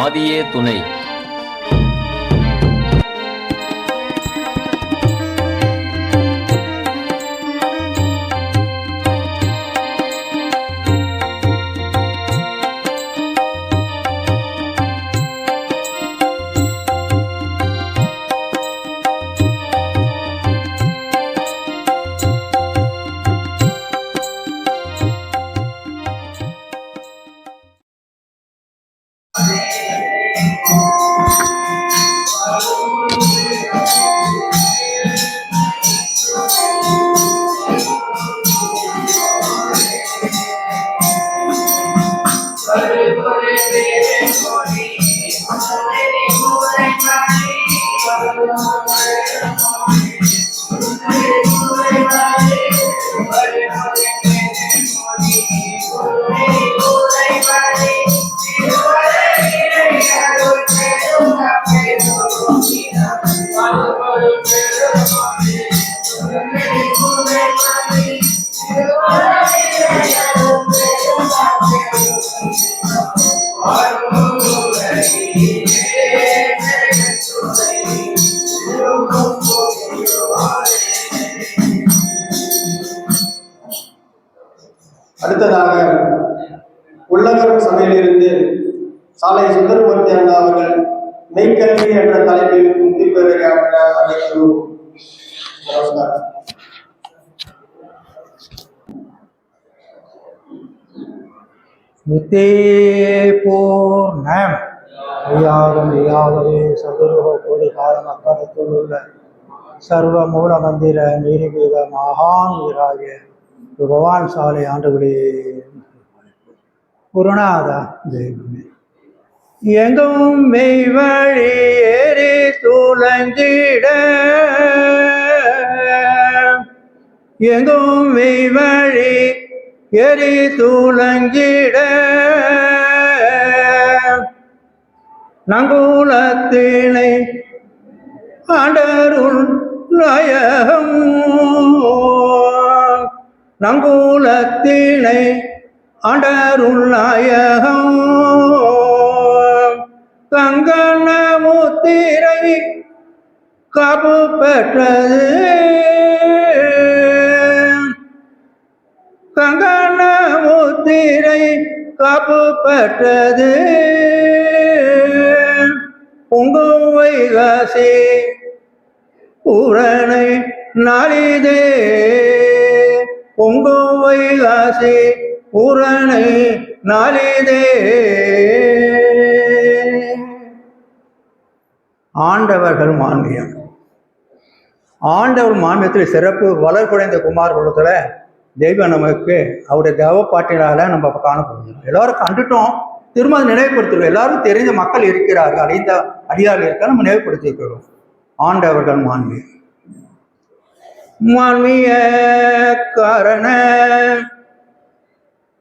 ஆதியே துணை. Thank you. அடுத்ததாக உள்ளகரம் சபையிலிருந்து சாலை சுந்தரமூர்த்தி அண்ணா அவர்கள் மெய்கல்வி என்ற தலைப்பில் முக்தி பெறுகிற அழைக்கிறோம் கோடி காலம் உள்ள சர்வ மூல மந்திர நீரிமிக மகான் வீராகிய பகவான் சாலை ஆண்டுகளே குருநாதா தெய்வமே. எங்கும் மெய்வழி ஏறி துளங்கிட எங்கும் மெய்வழி எரி துளங்கிட நங்குலத்தினை ஆண்டருள் நாயகம். நங்கூலத்தினை ஆண்டருள் நாயகம். கங்கண முத்திரை காப்பு பெற்றது கங்கண முத்திரை காப்பு பெற்றது பொங்கும் வைகாசி பூரணை நாளிதே. பொங்கும் வைகாசி பூரணை நாளிதே. ஆண்டவர்கள் மான்மியம் ஆண்டவர் மான்மியத்தில் சிறப்பு வளர்குடைந்த குமார் குலத்தில் தெய்வம் நமக்கு அவருடைய தேவ பாட்டினால நம்ம இப்ப எல்லாரும் கண்டுட்டோம். திரும்ப அதை நினைவுபடுத்துகிறோம் எல்லாரும் தெரிந்த மக்கள் இருக்கிறார்கள். அறிந்த அடியார்கள் இருக்க நம்ம நினைவுபடுத்திக்கிறோம். ஆண்டவர்கள் மான்மிய மான்மிய காரண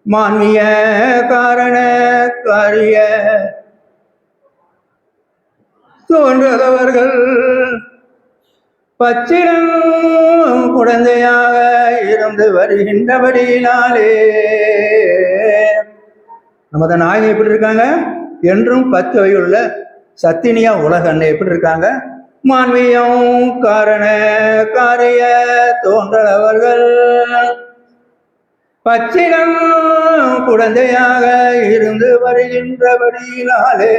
மான்மிய காரண காரிய தோன்றவர்கள் பச்சிடம் குழந்தையாக இருந்து வருகின்றபடியினாலே. நமது நாயகன் எப்படி இருக்காங்க? என்றும் பத்து வயதுள்ள சத்தினியா உலக அன்னை எப்படி இருக்காங்க? மான்மியம் காரண காரிய தோன்றவர்கள் பச்சிடம் குழந்தையாக இருந்து வருகின்றபடியினாலே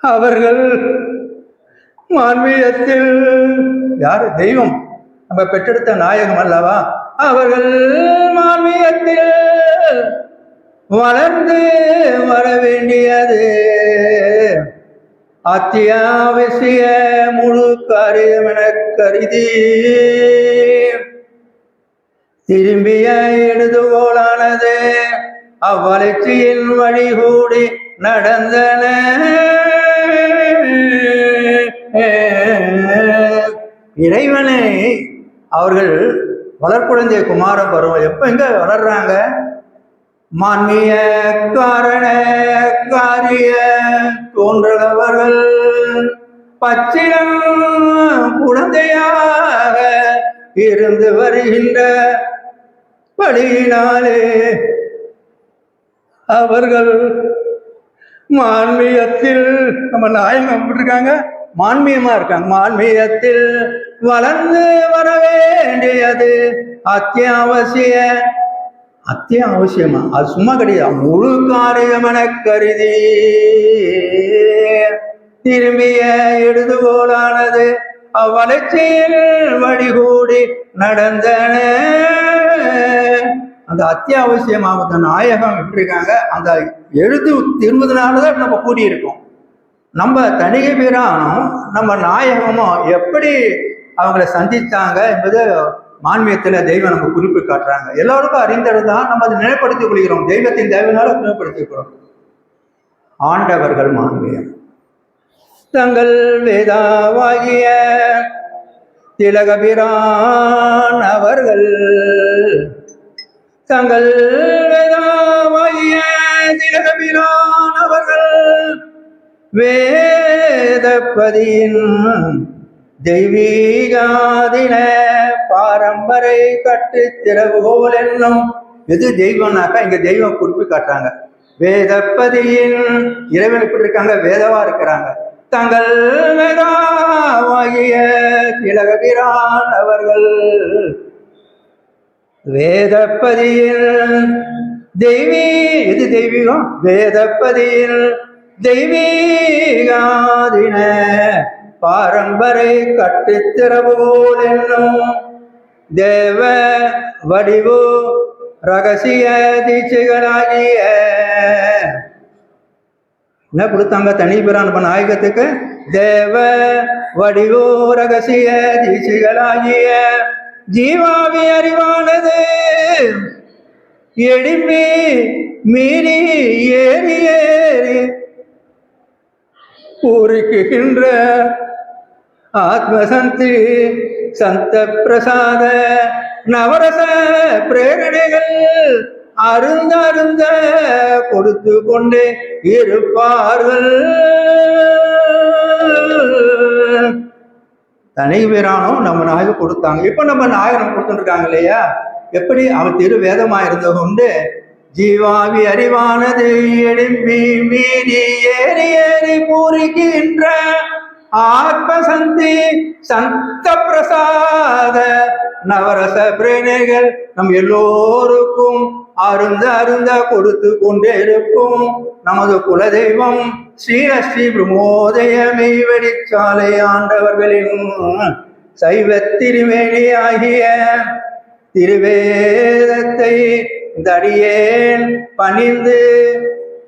அவர்கள் மான்மீகத்தில் யார்? தெய்வம். நம்ம பெற்றெடுத்த நாயகம் அல்லவா? அவர்கள் மான்மீகத்தில் வளர்ந்து வர வேண்டியது. அத்தியாவசிய முழு காரியம் என கருதி திரும்பிய எழுதுகோளானது அவ்வளர்ச்சியின் வழிகூடி நடந்தன. இறைவனை அவர்கள் வளர்க்குழந்தைய குமார பருவம். எப்ப எங்க வளர்றாங்க? மான்மிய காரண காரிய தோன்றவர்கள் பச்சிடம் குழந்தையாக இருந்து வருகின்ற பழியினாலே அவர்கள் மான்மீகத்தில் நம்ம நாயகம் எப்படி இருக்காங்க? மான்மியமா இருக்காங்க. மான்மீகத்தில் வளர்ந்து வர வேண்டியது அத்தியாவசிய அத்தியாவசியமா? அது சும்மா கிடையாது. முழு காரியமென கருதி. திரும்பிய எழுதுகோலானது அவ்வளர்ச்சியில் வழிகூடி நடந்தன. அந்த அத்தியாவசியமாக அந்த நாயகம் எப்படி இருக்காங்க அந்த எழுத்து திரும்புதனாலதான் நம்ம கூடியிருக்கோம். நம்ம தணிகை பிரானும் நம்ம நாயகமும் எப்படி அவங்கள சந்தித்தாங்க என்பது மான்மியத்துல தெய்வம் நம்ம குறிப்பு காட்டுறாங்க. எல்லாருக்கும் அறிந்தது தான் நம்ம அதை நினைப்படுத்திக் கொள்கிறோம். தெய்வத்தின் தேவையினால நினைப்படுத்திக்கிறோம் ஆண்டவர்கள் மான்மியம் தங்கள் வேதாவாகிய திலகபிரான் அவர்கள் தங்கள் வேதாவாகிய திலகபிரான் அவர்கள் வேதப்பதியின் தெய்வீகாதின பாரம்பரை கற்று திறவுகோல் என்னும் எது தெய்வம்னாக்கா இங்க தெய்வம் குறிப்பு காட்டுறாங்க. வேதப்பதியின் இறைவன் எப்படி இருக்காங்க வேதவா இருக்கிறாங்க. தங்கள் வேதாவாகிய திலகபிரான் அவர்கள் வேதப்பதியில் தெய்வீ எது தெய்வீகம்? வேதப்பதியில் தெய்வீகாதின பாரம்பரை கட்டுத்திறவுகோல் என்னும் தேவ வடிவு ரகசிய தீட்சைகளாகிய என்ன கொடுத்தாங்க? தனி பிரான் நாயகத்துக்கு தேவ வடிவு ரகசிய தீட்சைகளாகிய ஜீவாவி அறிவானது எடிமி மீறி ஏறி ஏறி பூரிக்குகின்ற ஆத்மசந்தி சந்த பிரசாத நவரச பிரேரணைகள் அருந்த அருந்த கொடுத்து கொண்டே இருப்பார்கள். தனி வீரானும் நம்ம நாயகம் கொடுத்தாங்க. இப்ப நம்ம நாயகம் கொடுத்துருக்காங்க இல்லையா? எப்படி? அவன் திரு வேதமா இருந்த கொண்டு ஜீவாவி அறிவானது எழும்பி மீறி ஏறி ஏறி பூரிக்கின்ற ஆத்மசந்தி சந்த பிரசாத நவரச பிரேணைகள் நம் எல்லோருக்கும் அருந்த அருந்த கொடுத்து கொண்டே இருக்கும் நமது குலதெய்வம் ஸ்ரீலஸ்ரீ பிரமோதய வெளிச்சாலை ஆண்டவர்களின் சைவ திருமேனி ஆகிய திருவேதத்தை இந்த அடியேன் பணிந்து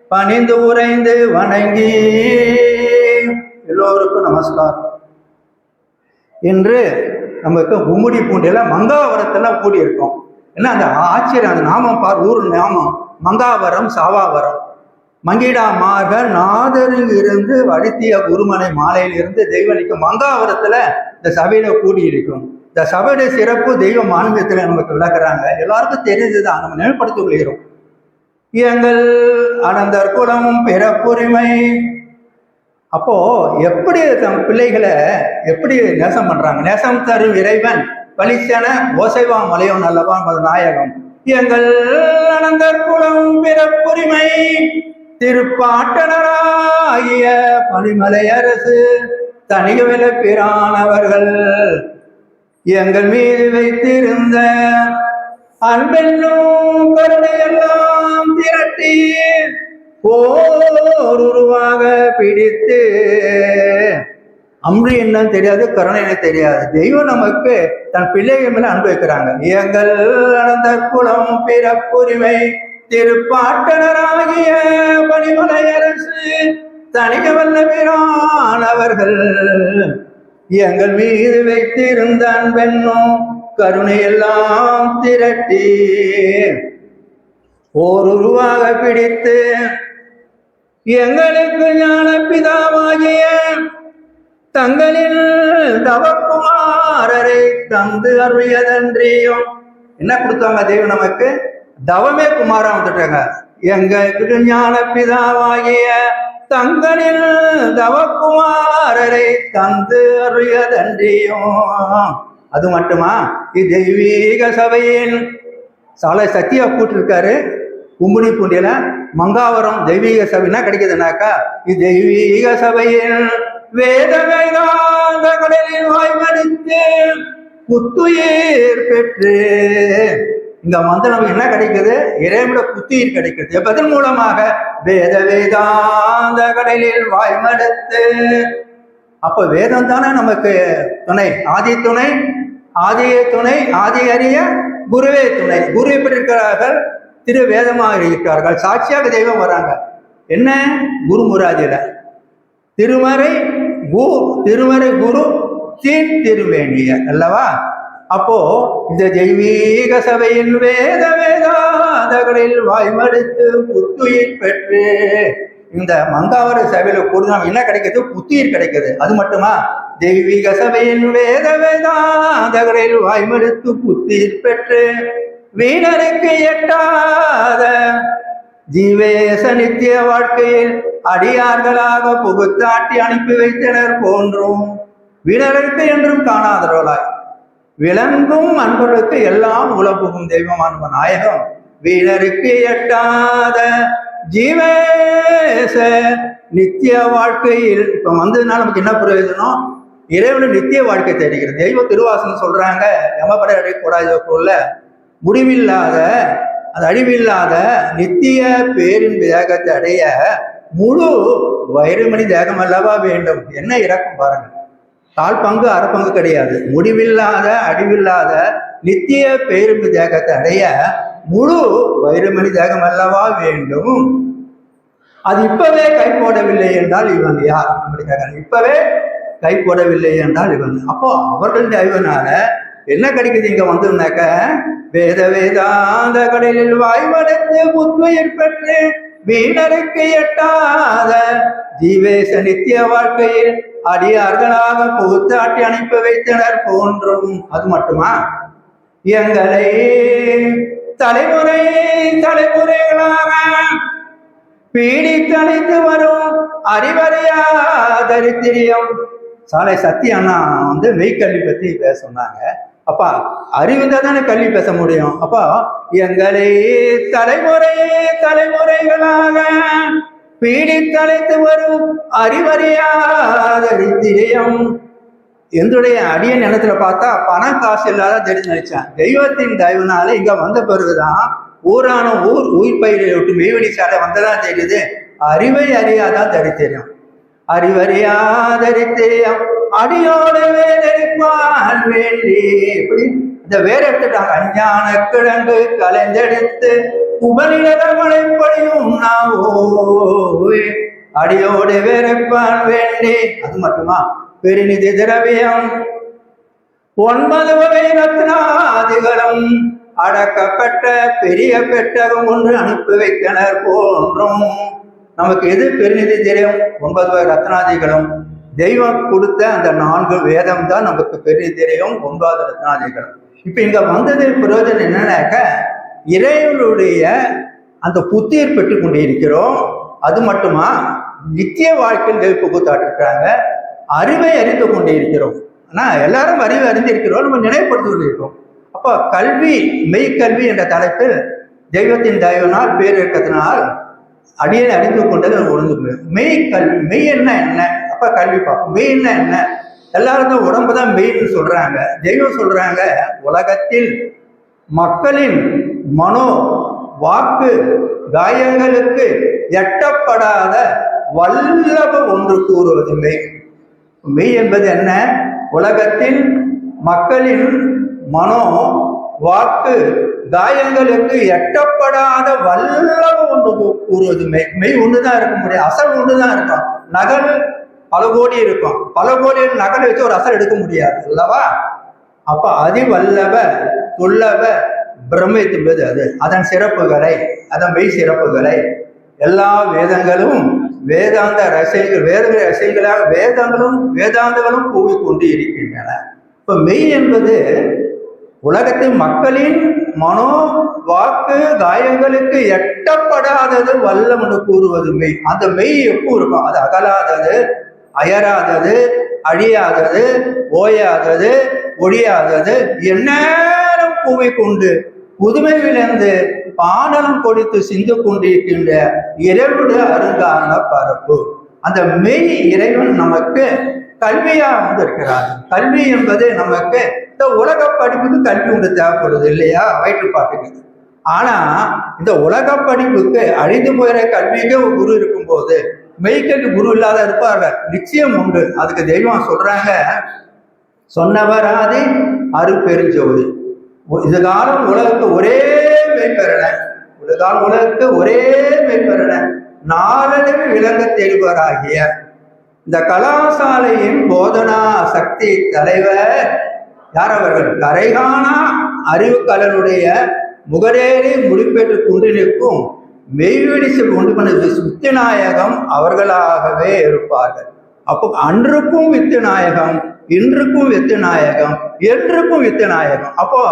பணிந்து உறைந்து வணங்கி எல்லோருக்கும் நமஸ்காரம். என்று நமக்கு கும்முடி பூண்டியில மங்காவரத்துல கூடி இருக்கோம் என்ன அந்த ஆச்சரியம் அந்த நாமம் பார் ஊர் நாமம். மங்காவரம் சாவாவரம். மங்கிடா மாக நாதரில் இருந்து வடித்திய குருமனை மாலையில் இருந்து தெய்வனிக்கு மங்காவரத்துல இந்த சபையில கூடி இருக்கும் இந்த சபையுடைய சிறப்பு தெய்வ மாநிலத்துல நமக்கு விளக்குறாங்க. எல்லாருக்கும் தெரிஞ்சதுதான் நம்ம நினைப்படுத்திக் கொள்கிறோம். எங்கள் அனந்தர் குலம் பிறப்புரிமை அப்போ எப்படி தம் பிள்ளைகளை எப்படி நேசம் பண்றாங்க? நேசம் தரும் இறைவன் பலிச்சன ஓசைவா மலையம் நல்லவா நாயகம். எங்கள் அனந்தர் குலம் பிறப்புரிமை திருப்பாட்டனராகிய பனிமலை அரசு தனிகவில பிரானவர்கள். எங்கள் மீது வைத்திருந்த அன்பென்னும் கருணையெல்லாம் திரட்டி ஓர் உருவாக பிடித்து. அம்பு என்னன்னு தெரியாது கருணை என்ன தெரியாது. தெய்வம் நமக்கு தன் பிள்ளைகள் மேல அனுபவிக்கிறாங்க எங்கள் நடந்த குலம் பிறப்புரிமை திருப்பாட்டனராகிய பணிமலை அரசு தனிக வல்ல அவர்கள். எங்கள் மீது வைத்திருந்த அன்பென்னும் கருணையெல்லாம் திரட்டி. ஓர் உருவாக பிடித்து எங்களுக்கு ஞான பிதாவாகிய தங்களில் தவக்குமாரரை தந்து அருளியதன்றியும். என்ன கொடுத்தாங்க தெய்வம் நமக்கு? தவமே குமாரா வந்துட்டாங்க. எங்களுக்கு ஞான பிதாவாகிய தங்களில் தவக்குமாரரை தந்து அருளியதன்றியும். அது மட்டுமா? இது தெய்வீக சபையின் சாலை சத்தியா கூட்டிருக்காரு. கும்புனி பூண்டியில மங்காவரம் தெய்வீக சபை என்ன கிடைக்குதுனாக்கா இது தெய்வீக சபையில் வேத வேதாந்த கடலில் வாய்மடித்து புத்துயிர் பெற்று. இந்த வந்து நமக்கு என்ன கிடைக்குது? இறைவனோட புத்துயிர் கிடைக்குது. எப்பதன் மூலமாக? வேத வேதாந்த கடலில் வாய்மடுத்து. அப்ப வேதம் தானே நமக்கு துணை. ஆதி துணை ஆதிய துணை ஆதி அறிய குருவே துணை. குரு எப்படி இருக்கிறார்கள்? திரு வேதமாக இருக்கிறார்கள். சாட்சியாக தெய்வம் வராங்க. என்ன? குருமுராதியில திருமறை கு திருமறை குரு தீன் திருவேணிய அல்லவா? அப்போ இந்த தெய்வீக சபையின் வேத வேதாதகளில் வாய்மடுத்து புத்துயிர் பெற்று இந்த மங்காவர சபையில கூட என்ன கிடைக்குது? புத்துயிர் கிடைக்குது. அது மட்டுமா? தெய்வீக சபையின் வேத வேதாதகளில் வாய்மடுத்து புத்துயிர் பெற்று வீணருக்கு எட்டாத ஜீவேச நித்திய வாழ்க்கையில் அடியார்களாக புகுத்தாட்டி அனுப்பி வைத்தனர் போன்றும் வீணருக்கு என்றும் காணாதவர்களாய். விளங்கும் அன்பர்களுக்கு எல்லாம் உலப்புகும் அன்ப நாயகம். வீணருக்கு எட்டாத ஜீவேச நித்திய வாழ்க்கையில் இப்ப வந்ததுனால நமக்கு என்ன பிரயோஜனம்? இறைவனு நித்திய வாழ்க்கை தெரிகிறது தெய்வ திருவாசனம் சொல்றாங்க. யமபட அடைக்கூடாதுக்குள்ள முடிவில்லாத அது அழிவில்லாத நித்திய பேரின் தேகத்தை அடைய முழு வைரமணி தேகம் அல்லவா வேண்டும்? என்ன இறக்கும் பாருங்க. கால் பங்கு அரை பங்கு கிடையாது. முடிவில்லாத அடிவில்லாத நித்திய பேரும்பு தேகத்தை அடைய முழு வைரமணி தேகம் அல்லவா வேண்டும்? அது இப்பவே கை போடவில்லை என்றால் இவன் யார்? அப்படி இப்பவே கை போடவில்லை என்றால் இவன். அப்போ அவர்கள் தெய்வனால என்ன கிடைக்குது இங்க வந்திருந்தாக்க? வேத வேதாந்த கடலில் வாய்வடைத்து புத்துயிர் பெற்று வீணருக்கு எட்டாத ஜீவேச நித்திய வாழ்க்கையில் அடியார்களாக புகுத்தாட்டி அனுப்பி வைத்தனர் போன்றும். அது மட்டுமா? எங்களை தலைமுறை தலைமுறைகளாக பீடித்தளித்து வரும் அறிவறையா தரித்திரியம். சாலை சத்தி அண்ணா வந்து மெய்க்கல்வி பத்தி பேச சொன்னாங்க. அப்பா அறிவுந்தா தானே கல்வி பேச முடியும். அப்பா எங்களை தலைமுறை தலைமுறைகளாக பீடித்தழைத்து வரும் அறிவறியா தரித்திரியம் என்னுடைய அடியன் நிலத்துல பார்த்தா பணம் காசு இல்லாத தெரிஞ்சு நினைச்சேன். தெய்வத்தின் தயவுனால இங்க வந்த பிறகுதான் ஊரான ஊர் உயிர் பயிரை விட்டு மெய்வெளி சாலை வந்ததா தெரியுது. அறிவை அறியாதான் தரித்திரியம் அறிவறியாதரித்தேயம் அடியோடு வேதரிப்பான் வேண்டி. இப்படி இந்த வேற எடுத்துட்டாங்க அஞ்ஞான கிழங்கு கலைந்தெடுத்து உபநிடதமலை பொழியும் நாவோ அடியோடு வேறப்பான் வேண்டி. அது மட்டுமா? பெருநிதி திரவியம். ஒன்பது வகை ரத்னாதிகளும் அடக்கப்பட்ட பெரிய பெட்டகம் ஒன்று அனுப்பி வைத்தனர் போன்றும். நமக்கு எது பெருநிதி தெரியும்? ஒன்பது வகை ரத்னாதிகளும். தெய்வம் கொடுத்த அந்த நான்கு வேதம் தான் நமக்கு பெரிய தெரியும். ஒன்பது ரத்னாதிகளும். இப்ப இங்க வந்தது பிரயோஜனம் என்னன்னாக்க இறைவனுடைய அந்த புத்தியர் பெற்றுக் கொண்டிருக்கிறோம். அது மட்டுமா? நித்திய வாழ்க்கையில் தெய்வ புகுத்தாட்டிருக்கிறாங்க. அறிவை அறிந்து கொண்டிருக்கிறோம். ஆனா எல்லாரும் அறிவை அறிந்திருக்கிறோம். நம்ம நினைவுபடுத்தி கொண்டிருக்கிறோம் அப்போ கல்வி மெய்க்கல்வி என்ற தலைப்பில் தெய்வத்தின் தயவினால் பேர் இருக்கிறதுனால் அடித்து கொண்டது அது ஒழுங்கு. மெய் கல்வி மெய் என்ன என்ன? அப்ப கல்வி பார்ப்போம். மெய் என்ன என்ன? எல்லாரும் தான் உடம்பு தான் மெய்ன்னு சொல்றாங்க. தெய்வம் சொல்றாங்க உலகத்தில் மக்களின் மனோ வாக்கு காயங்களுக்கு எட்டப்படாத வல்லப ஒன்று கூறுவது மெய். மெய் என்பது என்ன? உலகத்தில் மக்களின் மனோ வாக்கு காயங்களுக்கு எட்டப்படாத வல்லப ஒன்று கூறுவது மெய் மெய் ஒண்ணுதான் இருக்க முடியும் அசல் ஒண்ணுதான் இருக்கும். நகல் பல கோடி இருக்கும். பல கோடி நகல் வச்சு ஒரு அசல் எடுக்க முடியாது. அல்லவா? அப்ப அதிவல்லவ துல்லவ பிரமித்துள்ளது அது. அதன் சிறப்புகளை அதன் மெய் சிறப்புகளை எல்லா வேதங்களும் வேதாந்த ரசைகள் வேத ரசைகளாக வேதங்களும் வேதாந்தங்களும் கூவிக்கொண்டு இருக்கின்றன. இப்ப மெய் என்பது உலகத்தின் மக்களின் மனோ வாக்கு காயங்களுக்கு எட்டப்படாதது வல்லம்னு கூறுவது மெய். அந்த மெய் எப்போ இருக்கும்? அது அகலாதது அயராதது அழியாதது ஓயாதது ஒழியாதது. எந்நேரம் கொண்டு புதுமையிலிருந்து பாடலம் கொடுத்து சிந்து கொண்டிருக்கின்ற இறைவனுடைய அருங்கான பரப்பு. அந்த மெய் இறைவன் நமக்கு கல்வியா வந்திருக்கிறார் கல்வி என்பது நமக்கு இந்த உலக படிப்புக்கு கல்வி ஒன்று தேவைப்படுது இல்லையா? வயிற்றுப்பாட்டுக்கு ஆனா இந்த உலக படிப்புக்கு அழிந்து போயிற கல்விக்கே ஒரு குரு இருக்கும்போது மெய்க்கல்வி குரு இல்லாத இருப்பார்கள் நிச்சயம் உண்டு. அதுக்கு தெய்வம் சொல்றாங்க சொன்னவராதி அருப்பெருஞ்சோதி. இது காலம் உலகத்து ஒரே மெய்ப்பெறன இது காலம் உலகத்து ஒரே மெய்ப்பெறன நாளடைவு விளங்க தெரிவராகிய இந்த கலாசாலையின் போதனா சக்தி தலைவர் யார் அவர்கள்? கரைகானா அறிவு கலனுடைய முகடேறி குன்றினுக்கும் கொண்டு நிற்கும் மெய்வெடிச்சு கொண்டு பண்ண வித்துநாயகம் அவர்களாகவே இருப்பார்கள். அப்போ அன்றுக்கும் வித்துநாயகம் இன்றுக்கும் வித்துநாயகம் என்றுக்கும் வித்துநாயகம். அப்போ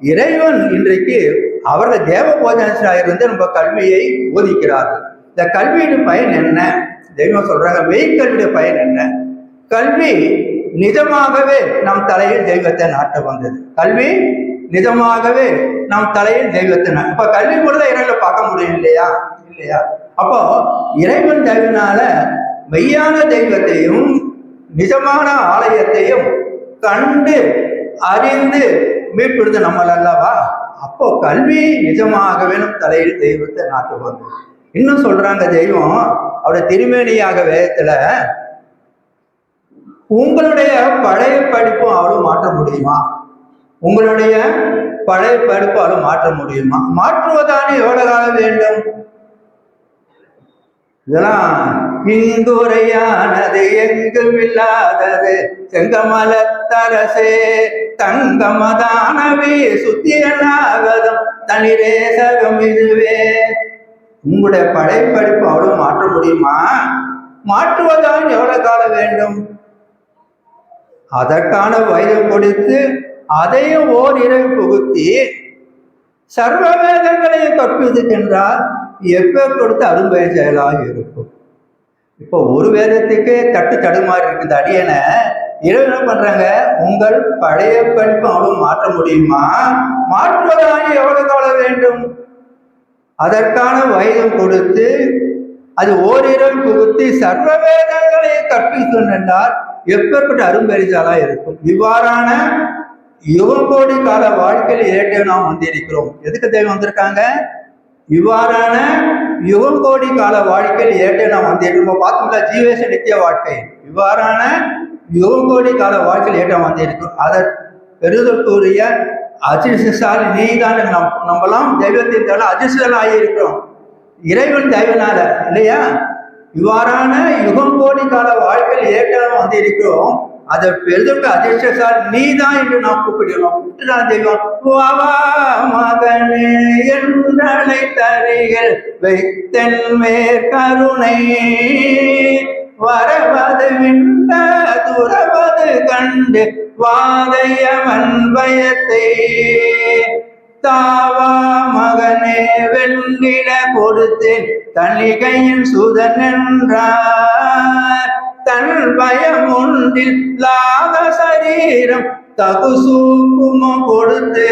இறைவன் இன்றைக்கு அவர்கள் தேவ போதனாயிருந்து நம்ம கல்வியை போதிக்கிறார்கள். இந்த கல்வியின் பயன் என்ன? தெய்வம் சொல்றாங்க மெய்கல்வியுடைய பயன் என்ன? கல்வி நிஜமாகவே நம் தலையில் தெய்வத்தை நாட்ட வந்தது. கல்வி நிஜமாகவே நம் தலையில் தெய்வத்தை நா- இப்ப கல்வி கூட இறைவனை பார்க்க முடியும் இல்லையா? இல்லையா? அப்போ இறைவன் தயவினால மெய்யான தெய்வத்தையும் நிஜமான ஆலயத்தையும் கண்டு அறிந்து மீட்பெடுத்த நம்மள் அல்லவா? அப்போ கல்வி நிஜமாகவே நம் தலையில் தெய்வத்தை நாட்டு வந்தது இன்னும் சொல்றாங்க தெய்வம் அவருடைய திருமேனியாக வேதத்துல உங்களுடைய பழைய படிப்பும் அவளும் மாற்ற முடியுமா? உங்களுடைய பழைய படிப்பு அவளும் மாற்ற முடியுமா? மாற்றுவதானே எவ்வளவு காலம் வேண்டும்? இதெல்லாம் இந்துரையானது எங்கும் இல்லாதது. செங்கமலத்தரசே தங்கமதானவே சுத்தியனாகதம் தனிரே சகம் இதுவே. உங்களுடைய படைப்படிப்பு அவ்வளவு மாற்ற முடியுமா? மாற்றுவதால் எவ்வளவு காலம் வேண்டும்? அதற்கான வயது கொடுத்து அதையும் ஓர் இரவு புகுத்தி சர்வ வேதங்களையும் கற்பித்துக்கின்றால் எப்ப கொடுத்து அரும்பய செயலாக இருக்கும். இப்போ ஒரு வேதத்துக்கே தட்டு தடுமாறி இருக்குது. அடியனை இரவு என்ன பண்றாங்க? உங்கள் பழைய படிப்பு அவ்வளவு மாற்ற முடியுமா? மாற்றுவதாக எவ்வளவு காலம் வேண்டும்? அதற்கான வயதும் கொடுத்து அது ஓரிரவு புகுத்தி சர்வ வேதங்களை கற்பிக்கின்றால் எப்பேற்பட்ட அரும்பெரிசாலா இருக்கும். இவ்வாறான யுகங்கோடி கால வாழ்க்கையில் ஏற்ற நாம் வந்திருக்கிறோம். எதுக்கு தேவை வந்திருக்காங்க? இவ்வாறான யுகங்கோடி கால வாழ்க்கையில் ஏற்ற நாம் வந்திருக்கிறோம். பார்த்தோம்ல ஜீவேச நித்திய வாழ்க்கை. இவ்வாறான யுகங்கோடி கால வாழ்க்கையில் ஏற்றம் வந்திருக்கிறோம். அதை பெறுதற்குரிய அதிர்ஷ்டசாலி நீ தான் நம் நம்மலாம் தெய்வத்தின் தலை அதிர்ஷ்டம் ஆகியிருக்கிறோம் இறைவன் தெய்வனால இல்லையா? இவ்வாறான யுகம் கோடி கால வாழ்க்கையில் ஏற்கனவே வந்து இருக்கிறோம் அதை பெருதற்கு அதிர்ஷ்டசால் நீ தான் என்று நாம் கூப்பிடுகிறோம். கூப்பிட்டுதான் தெய்வம் வாவா மகனே என்றனை தரிகள் வைத்தன் மேற்கருணை வரவது விண்ட துறவது கண்டு வாதையவன் பயத்தை. தாவா மகனே வெண்ணில கொடுத்தேன். தன்னிகையில் சுதன் என்றார். தன் பயம் ஒன்றில் லாத சரீரம் தகுசூக்குமம் கொடுத்து.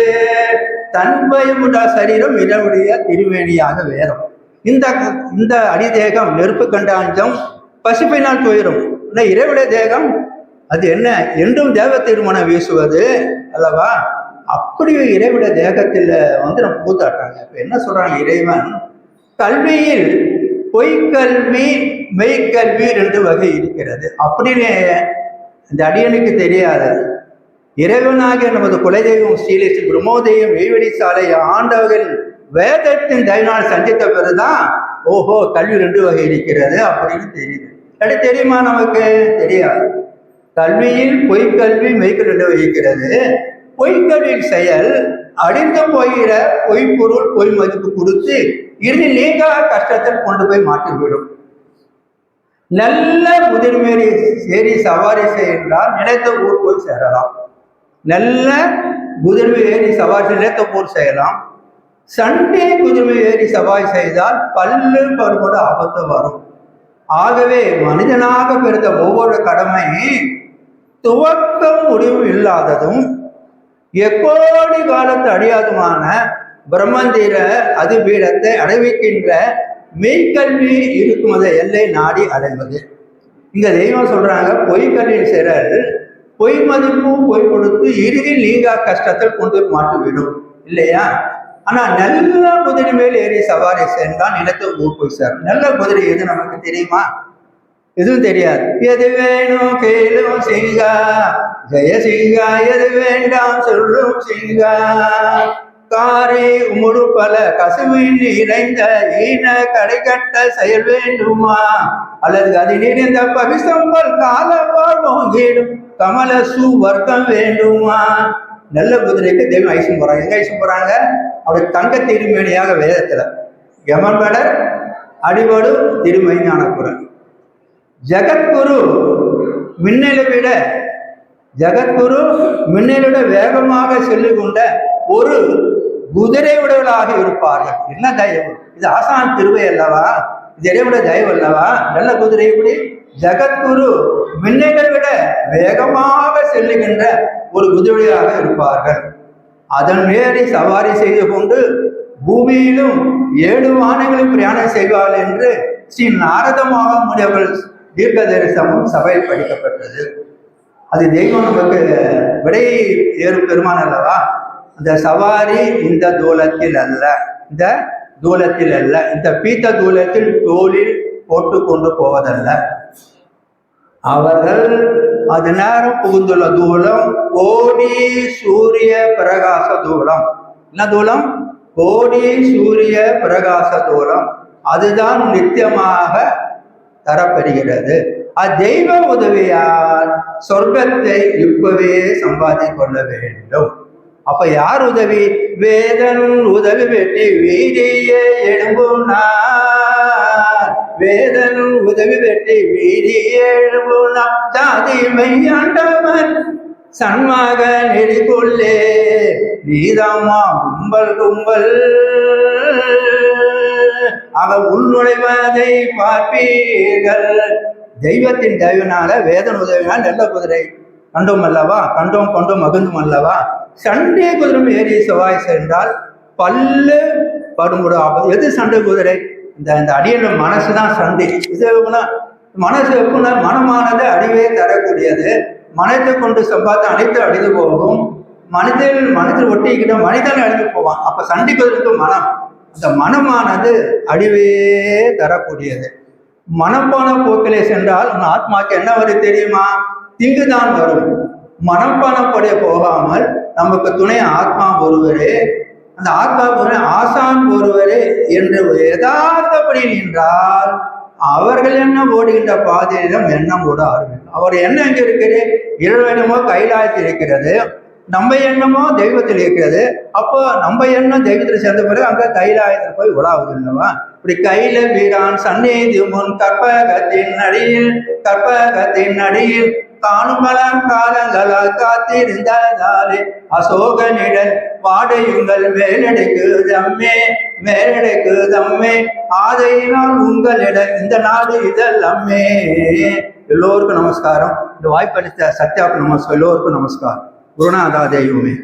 தன் பயமுடா சரீரம் இடவுடைய திருவேணியாக வேறும். இந்த இந்த அடிதேகம் நெருப்பு கண்டாஞ்சம் பசிப்பினால் துயரும். இந்த இறைவுடைய தேகம் அது என்ன? என்றும் தேவ திருமணம் வீசுவது அல்லவா? அப்படி இறைவிட தேகத்தில் வந்து நம்ம கூத்தாடுறாங்க இப்போ என்ன சொல்கிறாங்க இறைவன்? கல்வியில் பொய்க்கல்வி மெய்க்கல்வி ரெண்டு வகை இருக்கிறது. அப்படின்னு இந்த அடியனுக்கு தெரியாது இறைவனாகிய நமது குலதெய்வம் ஸ்ரீலேசி பிரம்மோதயம் மெய்வெளி சாலை ஆண்டவர்கள் வேதத்தின் தயனால் சந்தித்த பிறகுதான் ஓஹோ கல்வி ரெண்டு வகை இருக்கிறது அப்படின்னு தெரியுது. அது தெரியுமா நமக்கு? தெரியாது. கல்வியில் பொய்க்கல்வி மெய்க்கல் ரெண்டு வகை இருக்கிறது. பொய்களின் செயல் அழிந்து போகிற பொய்ப்பொருள் பொய் மதிப்பு கொடுத்து இறுதி நீங்கா கஷ்டத்தில் கொண்டு போய் மாட்டிவிடும். நல்ல முதிர்மேறி சேரி சவாரி செய்தால் நினைத்த ஊர் போய் சேரலாம். நல்ல குதிர்மை ஏறி சவாரி நினைத்த ஊர் செய்யலாம். சண்டே குதிர்மை ஏறி சவாரி செய்தால் பல்லு பருவோட ஆபத்து வரும். ஆகவே மனிதனாக பிறந்த ஒவ்வொரு கடமை துவக்கம் முடிவு இல்லாததும் எக்கோடி காலத்து அடியாதுமான பிரம்மந்திர அதிபீடத்தை அடைவிக்கின்ற மெய்க்கல்வி அதை எல்லை நாடி அடைவது. இங்க தெய்வம் சொல்றாங்க பொய்க்கல்வியின் சிறல் பொய் மதிப்பும் பொய் கொடுத்து இறுதி நீங்கா கஷ்டத்தில் கொண்டு மாட்டிவிடும் இல்லையா? ஆனா நல்ல குதிரை மேல் ஏறி சவாரி சேர்ந்தால் நிலத்தை ஊர் போய் சார் நல்ல குதிரை எது நமக்கு தெரியுமா? எதுவும் தெரியாது. எது வேணும் கேளும் சிங்கா ஜெய சிங்கா எது வேண்டாம் சொல்லும் சிங்கா காரை உமுடு பல கசுவில் இணைந்த ஈன கடைகட்ட செயல் வேண்டுமா? அல்லது அது நிறைந்த பவிசம்பல் கால வாழ்வோங்கிடும் கமல சுவர்க்கம் வேண்டுமா? நல்ல குதிரைக்கு தெய்வம் ஐசம் போறாங்க. எங்க ஐசம் போறாங்க? அவருடைய தங்க திருமேனியாக வேதத்துல. யமன்படர் அடிபடு திருமை ஞானபுரன் ஜகத்குரு மின்னலை விட ஜகத்குரு மின்னலை விட வேகமாக செல்லிக் கொண்ட ஒரு குதிரை உடலாக இருப்பார்கள். என்ன தயவு? இது ஆசான் திருவை அல்லவா? இது இறைவிட தயவு அல்லவா? நல்ல குதிரை எப்படி ஜகத்குரு மின்னலை விட வேகமாக செல்லுகின்ற ஒரு குதிரையாக இருப்பார்கள். அதன் மேலே சவாரி செய்து கொண்டு பூமியிலும் ஏழு வானங்களில் பிரயாணம் செய்வார்கள் என்று ஸ்ரீ நாரத முடியவள் தீர்க்க தரிசனமும் சபையில் படிக்கப்பட்டது. அது தெய்வம் நமக்கு விடை ஏறும் பெருமான் அல்லவா? அந்த சவாரி இந்த தூலத்தில் அல்ல. இந்த தூலத்தில் அல்ல. இந்த பீத்த தூலத்தில் தோளில் போட்டு கொண்டு போவதல்ல. அவர்கள் அது நேரம் புகுந்துள்ள தூளம் கோடி சூரிய பிரகாச தூளம் என்ன தூளம் கோடி சூரிய பிரகாச தூளம் அதுதான் நித்தியமாக தரப்படுகிறது. அத்தெய்வ உதவியால் சொர்க்கத்தை இப்பவே சம்பாதி கொள்ள வேண்டும். அப்ப யார் உதவி? வேதன் உதவி பெற்றி வீரிய எழும்புனார். வேதன் உதவி பெற்றி வீரிய எழும்புனார். ஜாதி மெய்யாண்டவன் சண்மாக நெறிக்குள்ளே நீதாமா கும்பல் கும்பல். அவ உள்நுழைவதை பார்ப்பீர்கள். தெய்வத்தின் தயவினால வேதன் உதவினால் நல்ல குதிரை. கண்டோம் அல்லவா? கண்டோம் கொண்டோம் மகிழ்ந்தும் அல்லவா? சண்டை குதிரை ஏறி செவ்வாய் சென்றால் பல்லு படும்புடும் ஆபத்து. எது சண்டை குதிரை? இந்த இந்த அடியோட மனசு தான் சண்டை இது எப்படின்னா, மனசு எப்படின்னா மனமானது அடிவே தரக்கூடியது. மனத்தை கொண்டு சம்பாத்து அனைத்து அழிந்து போகும் மனிதன் மனதில் ஒட்டிக்கிட்ட மனிதன் அழிந்து போவான். அப்ப சண்டை மனம். அந்த மனமானது அழிவே தரக்கூடியது. மனம் போன போக்கிலே சென்றால் உன் ஆத்மாக்கு என்ன வரும் தெரியுமா? திங்குதான் வரும். மனம் போனப்படியே போகாமல் நமக்கு துணை ஆத்மா ஒருவரே அந்த ஆத்மா ஒருவரே ஆசான் ஒருவரே என்று யதார்த்தப்படி நின்றால் அவர்கள் என்ன ஓடுகின்ற பாதையிலும் எண்ணம் ஓட ஆரம்பிக்கும். அவர் என்ன எங்க இருக்கிறது? இறைவனமோ கைலாயத்தில் இருக்கிறது நம்ம எண்ணமோ தெய்வத்தில் இருக்கிறது. அப்போ நம்ம எண்ணம் தெய்வத்தில் சேர்ந்த பிறகு அங்க கைலாயத்தில் போய் உலாவுது இல்லவா இப்படி கையில வீரான் சந்நிதி முன் கற்பகத்தின் அடியில் கற்பகத்தின் அடியில் காணும் பலம் காலங்களால் காத்திருந்ததாலே அசோக நிழல் வாடையுங்கள் மேலடைக்கு தம்மே மேலடைக்கு தம்மே ஆதையினால் உங்களிடம் இந்த நாடு இதெல்லாமே எல்லோருக்கும் நமஸ்காரம். இந்த வாய்ப்பளித்த சத்யாவுக்கு நமஸ்காரம் எல்லோருக்கும் நமஸ்காரம். குருநாதா தெய்வமே